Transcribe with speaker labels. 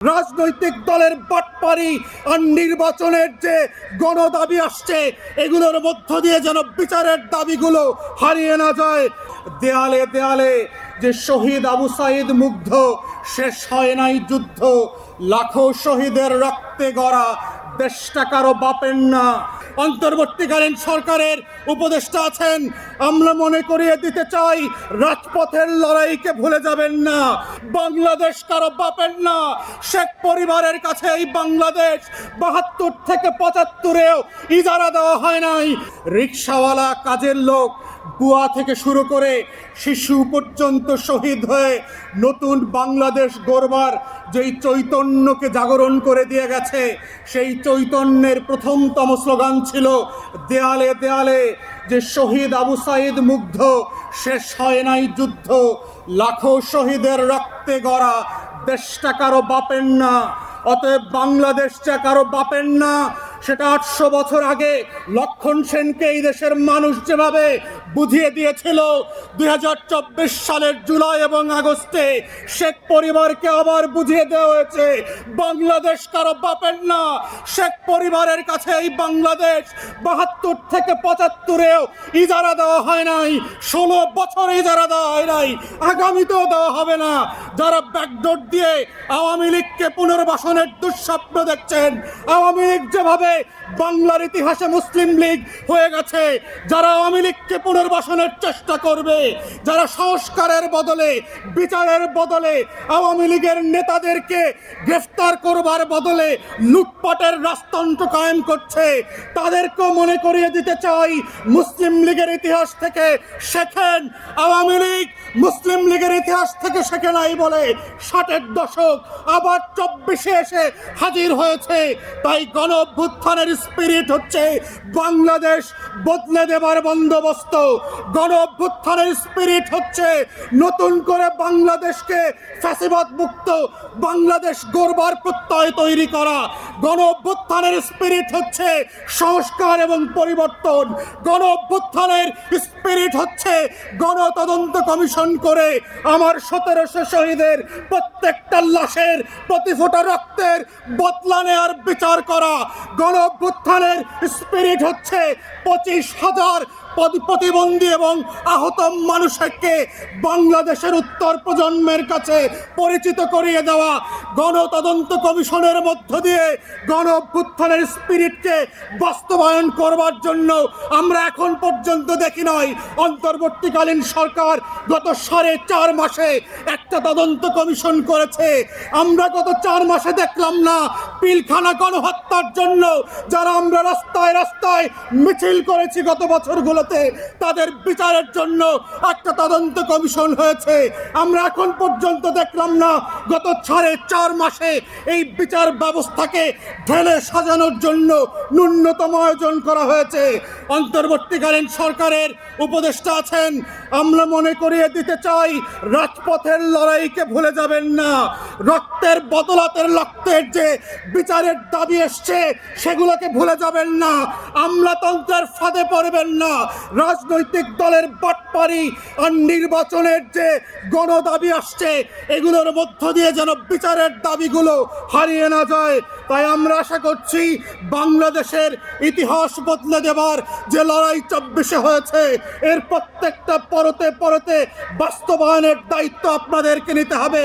Speaker 1: রাজনৈতিক দলের বাটপারি আর নির্বাচনের যে গণ দাবি আসছে, এগুলোর মধ্য দিয়ে যেন বিচারের দাবিগুলো হারিয়ে না যায়। দেয়ালে দেয়ালে যে শহীদ আবু সাইদ মুগ্ধ, শেষ হয় নাই যুদ্ধ। লাখো শহীদের রক্তে গড়া দেশটা কারও বাপের না। অন্তর্বর্তীকালীন সরকারের উপদেষ্টা আছেন। আমরা মনে করিয়ে দিতে চাই, রাজপথের লড়াইকে ভুলে যাবেন না। বাংলাদেশ কারও বাপের না। শেখ পরিবারের কাছে এই বাংলাদেশ। বাহাত্তর থেকে পঁচাত্তরেও ইজারা দেওয়া হয় নাই। রিক্সাওয়ালা কাজের লোক বুয়া থেকে শুরু করে শিশু পর্যন্ত শহীদ হয়ে নতুন বাংলাদেশ গড়বার যেই চৈতন্যকে জাগরণ করে দিয়ে গেছে, সেই চৈতন্যের প্রথমতম স্লোগান ছিল, দেয়ালে দেয়ালে, যে শহীদ আবু সাইদ মুগ্ধ, শেষ হয় নাই যুদ্ধ, লাখো শহীদের রক্তে গড়া, দেশটা কারও বাপের না, অতএব বাংলাদেশটা কারও বাপের না। সেটা আটশো বছর আগে লক্ষণ সেনকে এই দেশের মানুষ যেভাবে বুঝিয়ে দিয়েছিল, দুই হাজার চব্বিশ সালের জুলাই এবং আগস্টে শেখ পরিবারকে আবার বুঝিয়ে দেওয়া হয়েছে, বাংলাদেশ কারও বাপের না। শেখ পরিবারের কাছে এই বাংলাদেশ বাহাত্তর থেকে পঁচাত্তরেও ইজারা দেওয়া হয় নাই, ষোলো বছর ইজারা দেওয়া হয় নাই, আগামীতেও দেওয়া হবে না। যারা ব্যাকডোর দিয়ে আওয়ামী লীগকে পুনর্বাসনের দুঃস্বপ্ন দেখছেন, আওয়ামী লীগ যেভাবে বাংলার ইতিহাসে মুসলিম লীগ হয়ে গেছে। যারা আওয়ামী লীগকে পুনর্বাসনের চেষ্টা করবে, যারা সংস্কারের বদলে, বিচারের বদলে, আওয়ামী লীগের নেতাদেরকে গ্রেফতার করবার বদলে লুটপাটের রাজতন্ত্র কায়েম করছে, তাদেরকেও মনে করিয়ে দিতে চাই মুসলিম লীগের ইতিহাস থেকে শেখেন। আওয়ামী লীগ মুসলিম লীগের ইতিহাস থেকে শেখে নাই বলে ষাটের দশক আবার চব্বিশে এসে হাজির হয়েছে। তাই গণ অভ্যুত্থানের স্পিরিট হচ্ছে বাংলাদেশ বদলে দেবার বন্দোবস্ত। গণ অভ্যুত্থানের স্পিরিট হচ্ছে নতুন করে বাংলাদেশকে ফ্যাসিবাদ মুক্ত, বাংলাদেশ গড়বার প্রত্যয় তৈরি করা। গণ অভ্যুত্থানের স্পিরিট হচ্ছে সংস্কার এবং পরিবর্তন। গণ অভ্যুত্থানের স্পিরিট হচ্ছে গণতদন্ত কমিশন করে আমার সতেরোশো শহীদের প্রত্যেকটা লাশের প্রতি ফোঁটা রক্তের বদলা নেওয়ার বিচার করা। উত্থানের স্পিরিট হচ্ছে পঁচিশ হাজার প্রতিবন্ধী এবং আহত মানুষকে বাংলাদেশের উত্তর প্রজন্মের কাছে পরিচিত করিয়ে দেওয়া গণতদন্ত কমিশনের মধ্য দিয়ে গণ অভ্যুত্থানের স্পিরিটকে বাস্তবায়ন করবার জন্য আমরা এখন পর্যন্ত দেখি নয় অন্তর্বর্তীকালীন সরকার গত সাড়ে চার মাসে একটা তদন্ত কমিশন করেছে। আমরা গত চার মাসে দেখলাম না পিলখানা গণহত্যার জন্য যারা আমরা রাস্তায় রাস্তায় মিছিল করেছি গত বছরগুলোতে তাদের বিচারের জন্য একটা তদন্ত কমিশন হয়েছে। আমরা এখন পর্যন্ত দেখলাম না, গত সাড়ে চার মাসে এই বিচার ব্যবস্থাকে ঢেলে সাজানোর জন্য ন্যূনতম আয়োজন করা হয়েছে। অন্তর্বর্তীকালীন সরকারের উপদেষ্টা আছেন, আমরা মনে করিয়ে দিতে চাই, রাজপথের লড়াইকে ভুলে যাবেন না। রক্তের বদলাতের রক্তের যে বিচারের দাবি এসছে, সেগুলোকে ভুলে যাবেন না। আমলাতন্ত্রের ফাঁদে পড়বেন না। রাজনৈতিক দলের বাটপারি আর নির্বাচনের যে গণ দাবি আসছে, এগুলোর মধ্য দিয়ে যেন বিচারের দাবিগুলো হারিয়ে না যায়। তাই আমরা আশা করছি বাংলাদেশের ইতিহাস বদলে দেবার যে লড়াই চব্বিশে হয়েছে, এর প্রত্যেকটা পরতে পরতে বাস্তবায়নের দায়িত্ব আপনাদেরকে নিতে হবে।